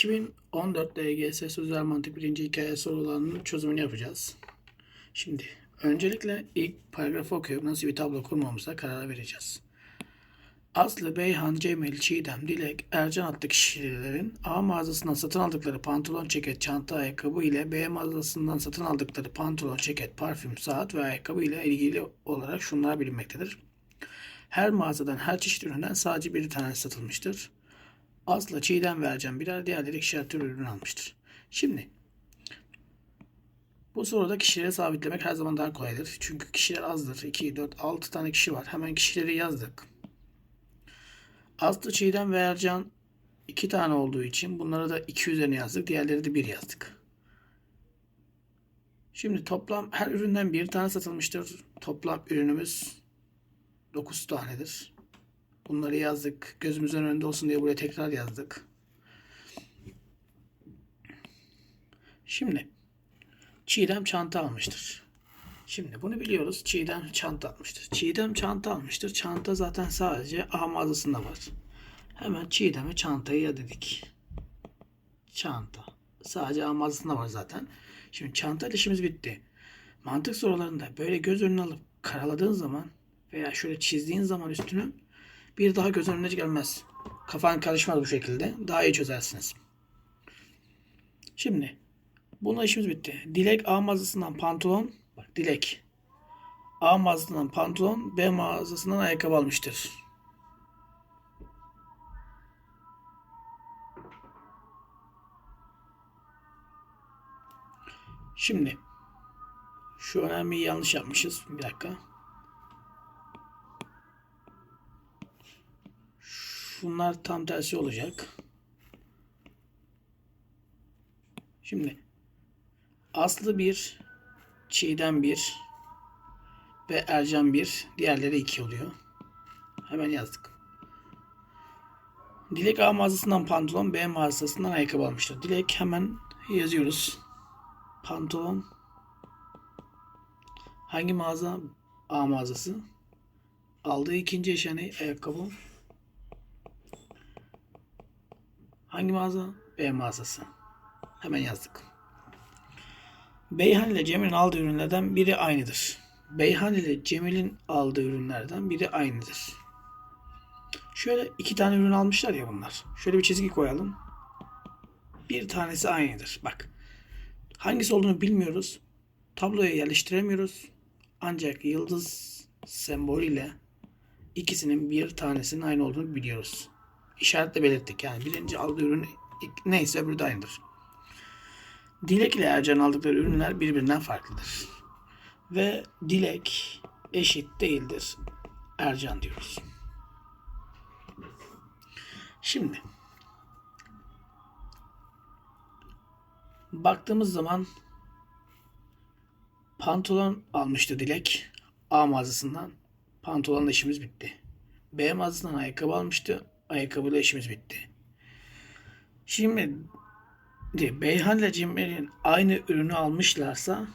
2014 LGS Sözel Mantık 1. hikaye sorularının çözümünü yapacağız. Şimdi öncelikle ilk paragrafı okuyup nasıl bir tablo kurmamıza karar vereceğiz. Aslı, Beyhan, Cemil, Çiğdem, Dilek, Ercan adlı kişilerin A mağazasından satın aldıkları pantolon, ceket, çanta, ayakkabı ile B mağazasından satın aldıkları pantolon, ceket, parfüm, saat ve ayakkabı ile ilgili olarak şunlar bilinmektedir. Her mağazadan her çeşit üründen sadece bir tane satılmıştır. Aslı, Çiğdem ve Ercan birer diğerleri ikişer tür ürün almıştır. Şimdi bu soruda kişileri sabitlemek her zaman daha kolaydır. Çünkü kişiler azdır. 2, 4, 6 tane kişi var. Hemen kişileri yazdık. Aslı, Çiğdem ve Ercan iki tane olduğu için bunları da 2 üzerine yazdık. Diğerleri de 1 yazdık. Şimdi toplam her üründen bir tane satılmıştır. Toplam ürünümüz 9 tanedir. Bunları yazdık. Gözümüzün önünde olsun diye buraya tekrar yazdık. Şimdi Çiğdem çanta almıştır. Şimdi bunu biliyoruz. Çiğdem çanta almıştır. Çiğdem çanta almıştır. Çanta zaten sadece A mağazasında var. Hemen Çiğdem'e çantayı ya dedik. Çanta. Sadece A mağazasında var zaten. Şimdi çanta işimiz bitti. Mantık sorularında böyle göz önüne alıp karaladığın zaman veya şöyle çizdiğin zaman üstünü bir daha göz önüne gelmez. Kafan karışmaz bu şekilde. Daha iyi çözersiniz. Şimdi bununla işimiz bitti. Dilek A mağazasından pantolon. Bak Dilek. A mağazasından pantolon, B mağazasından ayakkabı almıştır. Şimdi şu önemli yanlış yapmışız. Bir dakika. Şunlar tam tersi olacak. Şimdi Aslı 1, Çiğdem 1 ve Ercan 1. Diğerleri 2 oluyor. Hemen yazdık. Dilek A mağazasından pantolon, B mağazasından ayakkabı almıştır. Dilek hemen yazıyoruz. Pantolon hangi mağaza? A mağazası. Aldığı ikinci eşya ne? Ayakkabı. Hangi mağaza? B mağazası. Hemen yazdık. Beyhan ile Cemil'in aldığı ürünlerden biri aynıdır. Beyhan ile Cemil'in aldığı ürünlerden biri aynıdır. Şöyle iki tane ürün almışlar ya bunlar. Şöyle bir çizgi koyalım. Bir tanesi aynıdır. Bak. Hangisi olduğunu bilmiyoruz. Tabloya yerleştiremiyoruz. Ancak yıldız sembolüyle ikisinin bir tanesinin aynı olduğunu biliyoruz. İşaretle belirttik. Yani birinci aldığı ürün neyse öbürü de aynıdır. Dilek ile Ercan aldıkları ürünler birbirinden farklıdır. Ve Dilek eşit değildir Ercan diyoruz. Şimdi baktığımız zaman pantolon almıştı Dilek A mağazasından. Pantolonla işimiz bitti. B mağazasından ayakkabı almıştı. Ayakkabıyla işimiz bitti. Şimdi Beyhan ile Cimri'nin aynı ürünü almışlarsa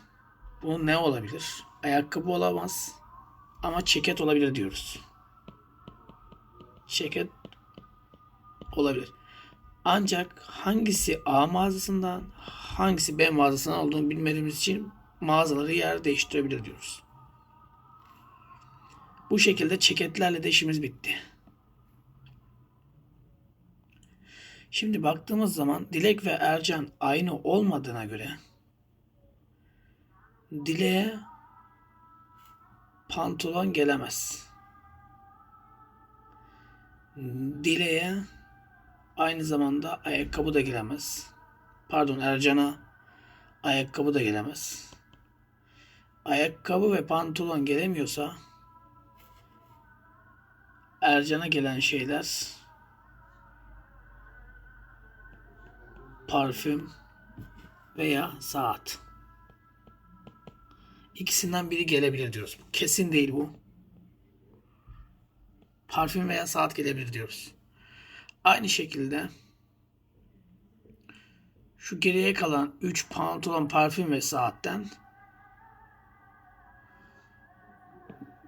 bu ne olabilir? Ayakkabı olamaz ama ceket olabilir diyoruz. Ceket olabilir. Ancak hangisi A mağazasından hangisi B mağazasından olduğunu bilmediğimiz için mağazaları yer değiştirebilir diyoruz. Bu şekilde ceketlerle de işimiz bitti. Şimdi baktığımız zaman Dilek ve Ercan aynı olmadığına göre Dilek'e pantolon gelemez. Dilek'e aynı zamanda ayakkabı da gelemez. Pardon Ercan'a ayakkabı da gelemez. Ayakkabı ve pantolon gelemiyorsa Ercan'a gelen şeyler parfüm veya saat. İkisinden biri gelebilir diyoruz. Kesin değil bu. Parfüm veya saat gelebilir diyoruz. Aynı şekilde şu geriye kalan 3 pantolon, parfüm ve saatten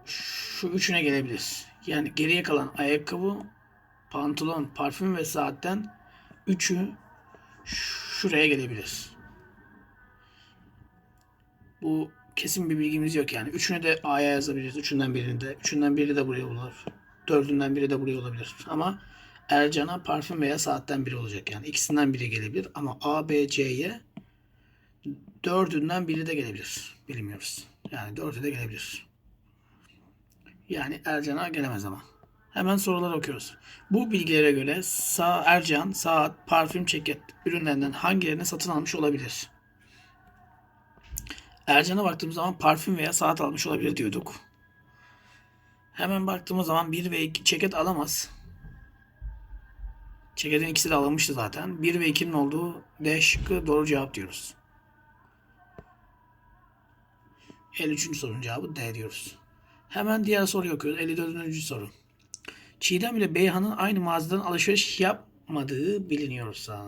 şu üçüne gelebilir. Yani geriye kalan ayakkabı, pantolon, parfüm ve saatten üçü şuraya gelebilir. Bu kesin bir bilgimiz yok yani. Üçünü de A'ya yazabiliriz. Üçünden birini de. Üçünden biri de buraya olur. Dördünden biri de buraya olabilir. Ama Ercan'a parfüm veya saatten biri olacak yani. ikisinden biri gelebilir. Ama A, B, C'ye dördünden biri de gelebilir. Bilmiyoruz. Yani dördü de gelebilir. Yani Ercan'a gelemez ama. Hemen sorulara okuyoruz. Bu bilgilere göre sağ Ercan, saat, parfüm, ceket ürünlerinden hangilerini satın almış olabilir? Ercan'a baktığımız zaman parfüm veya saat almış olabilir diyorduk. Hemen baktığımız zaman 1 ve 2 ceket alamaz. Ceketin ikisi de alınmıştı zaten. 1 ve 2'nin olduğu D şıkkı doğru cevap diyoruz. 53. sorunun cevabı D diyoruz. Hemen diğer soruyu okuyoruz. 54. soru. Çiğdem ile Beyhan'ın aynı mağazadan alışveriş yapmadığı biliniyorsa.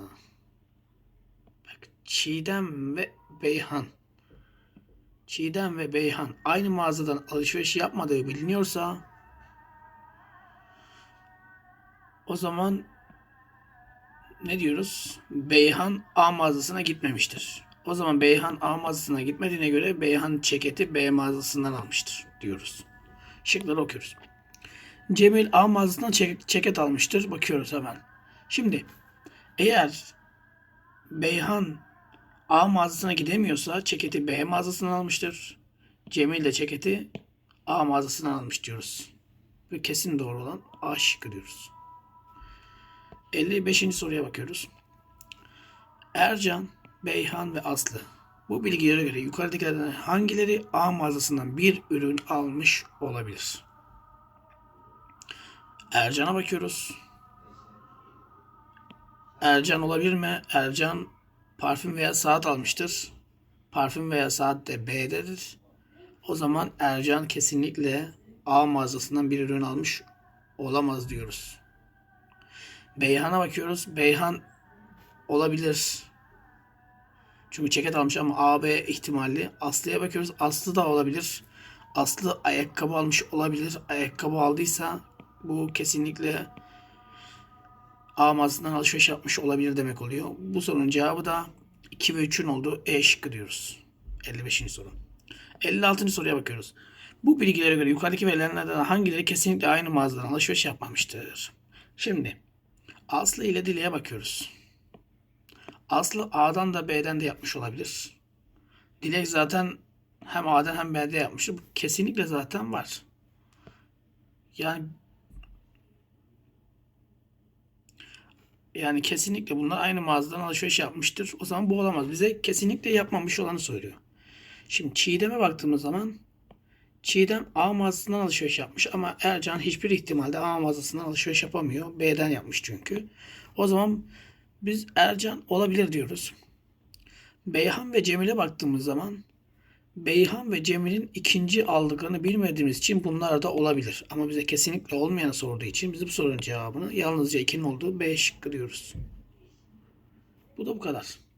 Bak, Çiğdem ve Beyhan. Çiğdem ve Beyhan aynı mağazadan alışveriş yapmadığı biliniyorsa o zaman ne diyoruz? Beyhan A mağazasına gitmemiştir. O zaman Beyhan A mağazasına gitmediğine göre Beyhan ceketi B mağazasından almıştır diyoruz. Şıkları okuyoruz. Cemil A mağazasından ceket almıştır. Bakıyoruz hemen. Şimdi eğer Beyhan A mağazasına gidemiyorsa ceketi B mağazasından almıştır. Cemil de ceketi A mağazasından almış diyoruz. Ve kesin doğru olan A şıkkı diyoruz. 55. soruya bakıyoruz. Ercan, Beyhan ve Aslı. Bu bilgilere göre yukarıdakilerden hangileri A mağazasından bir ürün almış olabilir? Ercan'a bakıyoruz. Ercan olabilir mi? Ercan parfüm veya saat almıştır. Parfüm veya saat de B'dedir. O zaman Ercan kesinlikle A mağazasından bir ürün almış olamaz diyoruz. Beyhan'a bakıyoruz. Beyhan olabilir. Çünkü ceket almış ama A, B ihtimalli. Aslı'ya bakıyoruz. Aslı da olabilir. Aslı ayakkabı almış olabilir. Ayakkabı aldıysa bu kesinlikle A mağazasından alışveriş yapmış olabilir demek oluyor. Bu sorunun cevabı da 2 ve 3'ün olduğu E şıkkı diyoruz. 55. soru. 56. soruya bakıyoruz. Bu bilgilere göre yukarıdaki verilenlerden hangileri kesinlikle aynı mağazadan alışveriş yapmamıştır? Şimdi Aslı ile Dile'ye bakıyoruz. Aslı A'dan da B'den de yapmış olabilir. Dilek zaten hem A'dan hem B'de yapmıştır. Bu kesinlikle zaten var. Yani yani kesinlikle bunlar aynı mağazadan alışveriş yapmıştır. O zaman bu olamaz. Bize kesinlikle yapmamış olanı söylüyor. Şimdi Çiğdem'e baktığımız zaman Çiğdem A mağazasından alışveriş yapmış ama Ercan hiçbir ihtimalde A mağazasından alışveriş yapamıyor. B'den yapmış çünkü. O zaman biz Ercan olabilir diyoruz. Beyhan ve Cemil'e baktığımız zaman Beyhan ve Cemil'in ikinci aldıklarını bilmediğimiz için bunlar da olabilir. Ama bize kesinlikle olmayanı sorduğu için biz bu sorunun cevabını yalnızca 2'nin olduğu B şıkkı diyoruz. Bu da bu kadar.